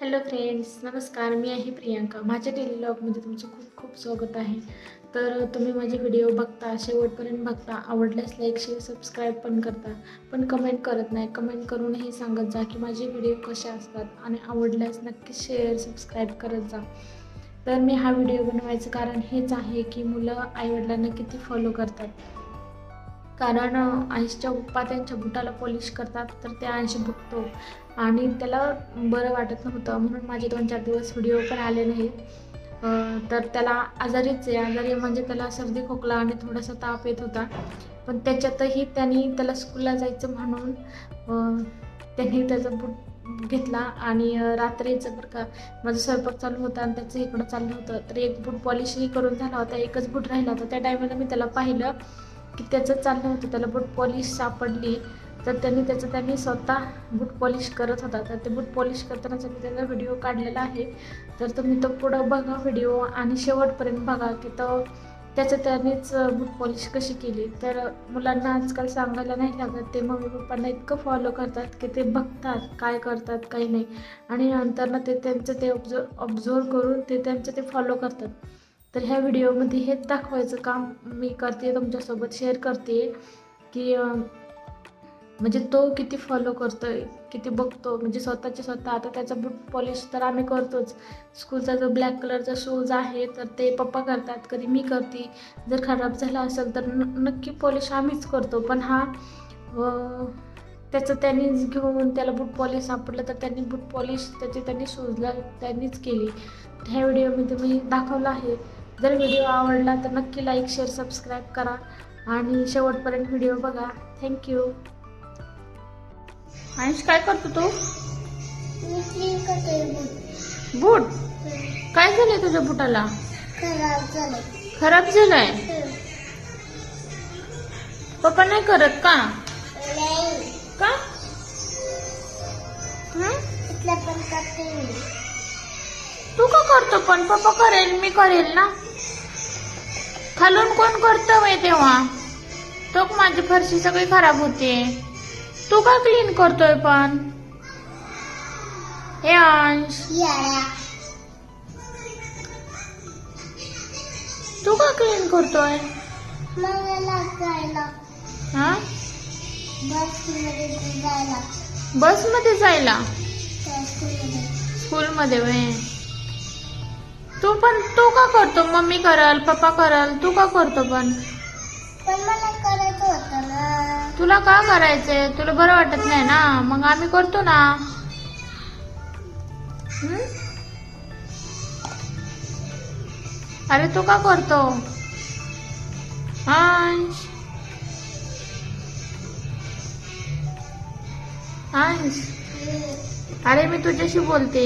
Hello friends नमस्कार. मी आहे प्रियांका. माझ्या डेली ब्लॉगमध्ये तुमचं खूप खूप स्वागत आहे. तर तुम्ही माझे व्हिडिओ बघता शेवटपर्यंत बघता आवडल्यास लाईक शेअर सबस्क्राईब पण करता. पण कमेंट करत नाही. कमेंट करूनही सांगत जा की माझे व्हिडिओ कसे असतात आणि आवडल्यास नक्की शेअर सबस्क्राईब करत जा. तर मी हा व्हिडिओ बनवायचं कारण हेच आहे की मुलं आईवडिलांना किती फॉलो करतात. कारण आईसच्या पप्पा त्यांच्या बुटाला पॉलिश करतात तर ते आईशी बघतो आणि त्याला बरं वाटत नव्हतं म्हणून माझे दोन चार दिवस व्हिडिओ पण आले नाही. तर त्याला आजारीच आहे. आजारी म्हणजे त्याला सर्दी खोकला आणि थोडासा ताप येत होता. पण त्याच्यातही त्यांनी त्याला स्कूलला जायचं म्हणून त्यांनी त्याचा बूट घेतला. आणि रात्रीचं बरं का माझा स्वयंपाक चालू होता आणि त्याचं इकडं चाललं होतं तर एक बूट पॉलिशही करून झाला होता. एकच बूट राहिला होता. त्या टायमाला मी त्याला पाहिलं. की त्याचं चाललं होतं. त्याला बूट पॉलिश सापडली. तर त्यांनी त्याचं त्यांनी स्वतः बूट पॉलिश करत होता. तर ते बूट पॉलिश करतानाचा मी त्याचा व्हिडिओ काढलेला आहे. तर तुम्ही तो पुढं बघा व्हिडिओ आणि शेवटपर्यंत बघा की तो त्याचं त्यानेच बूट पॉलिश कशी केली. तर मुलांना आजकाल सांगायला नाही लागत. ते मम्मी पप्पांना इतकं फॉलो करतात की ते बघतात काय करतात काही नाही. आणि नंतर ते त्यांचं ते ऑब्झर्व ऑब्झर्व करून ते त्यांचं ते फॉलो करतात. तर ह्या व्हिडिओमध्ये हेच दाखवायचं काम मी करते तुमच्यासोबत शेअर करते की म्हणजे तो किती फॉलो करतोय किती बघतो म्हणजे स्वतःच्या स्वतः आता त्याचा बूट पॉलिश तर आम्ही करतोच. स्कूलचा जो ब्लॅक कलरचा शूज आहे तर ते पप्पा करतात कधी मी करते. जर खराब झाला असेल तर न नक्की पॉलिश आम्हीच करतो. पण हा त्याचं त्यांनीच घेऊन त्याला बूट पॉलिश सापडलं तर त्यांनी बूट पॉलिश त्याची त्यांनी शूजला त्यांनीच केली. तर ह्या व्हिडिओमध्ये मी दाखवलं आहे. जर व्हिडिओ आवडला तर नक्की लाईक शेअर सबस्क्राईब करा. आणि शेवटपर्यंत व्हिडिओ बघा. थँक्यू अंश काय करतो तू? मी क्लीन करतोय बूट? बूट काय झालंय तुझ्या बुटाला? खराब झाले खराब झालाय? पप्पा नाही करत का? नाही. का? हं? इथला पण करते मी. तू का करतो पण? पप्पा करेल मी करेल ना. खालून कोण करतं वय तेव्हा? तो माझी फरशी सगळी खराब होते? तू का क्लीन करतोय पण? हे अंश. तू का क्लीन करतोय? हा? बसमध्ये जायला? स्कूलमध्ये वय. तू पण तू का करतो? मम्मी करल पप्पा करल तू का करतो पण? पण मला करायचं होतं ना. तुला का करायचंय? तुला बरं वाटत नाही ना? मग आम्ही करतो ना. हं? अरे तू का करतो? अंश अंश अरे मी तुझ्याशी बोलते.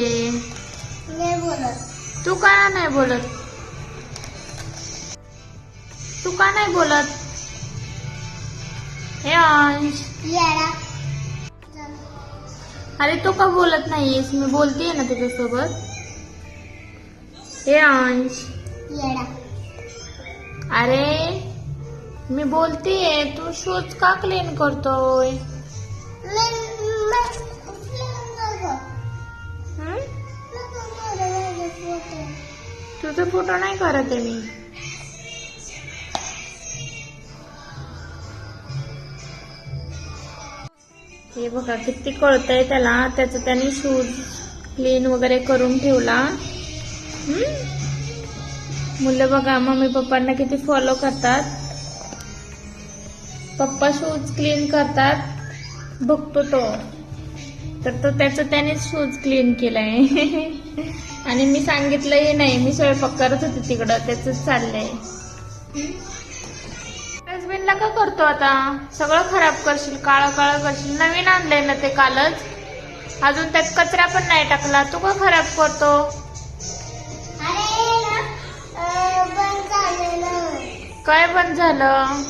नाही बोलत. तू का नाही बोलत? तू का नाही बोलत? हे अंश. अरे तू का बोलत नाहीयेस? मी बोलतेय ना तुझ्यासोबत. हे अंश. येडा. अरे मी बोलतेय तू शूज का क्लीन करतोय? तुझा फोटो नाही करत आहे मी. हे बघा किती कळतंय त्याला. त्याचं त्याने शूज क्लीन वगैरे करून ठेवला. मुलं बघा मम्मी पप्पांना किती फॉलो करतात. पप्पा शूज क्लीन करतात. बघतो तो. तर तो त्याचं त्यानेच शूज क्लीन केलाय. आणि मी सांगितलंही नाही मी स्वयंपाक करत होते तिकडं त्याच चाललंय. डस्टबिनला का करतो आता. सगळं खराब करशील काळं काळं करशील. नवीन आणलंय ना ते कालच. अजून त्यात कचरा पण नाही टाकला. तू का खराब करतो? काय बंद झालं?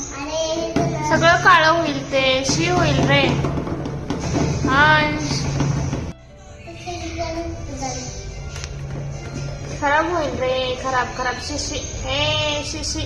सगळं काळं होईल ते शी होईल रे. अंश खराब होईल रे. खराब खराब. शिशी हे शिशी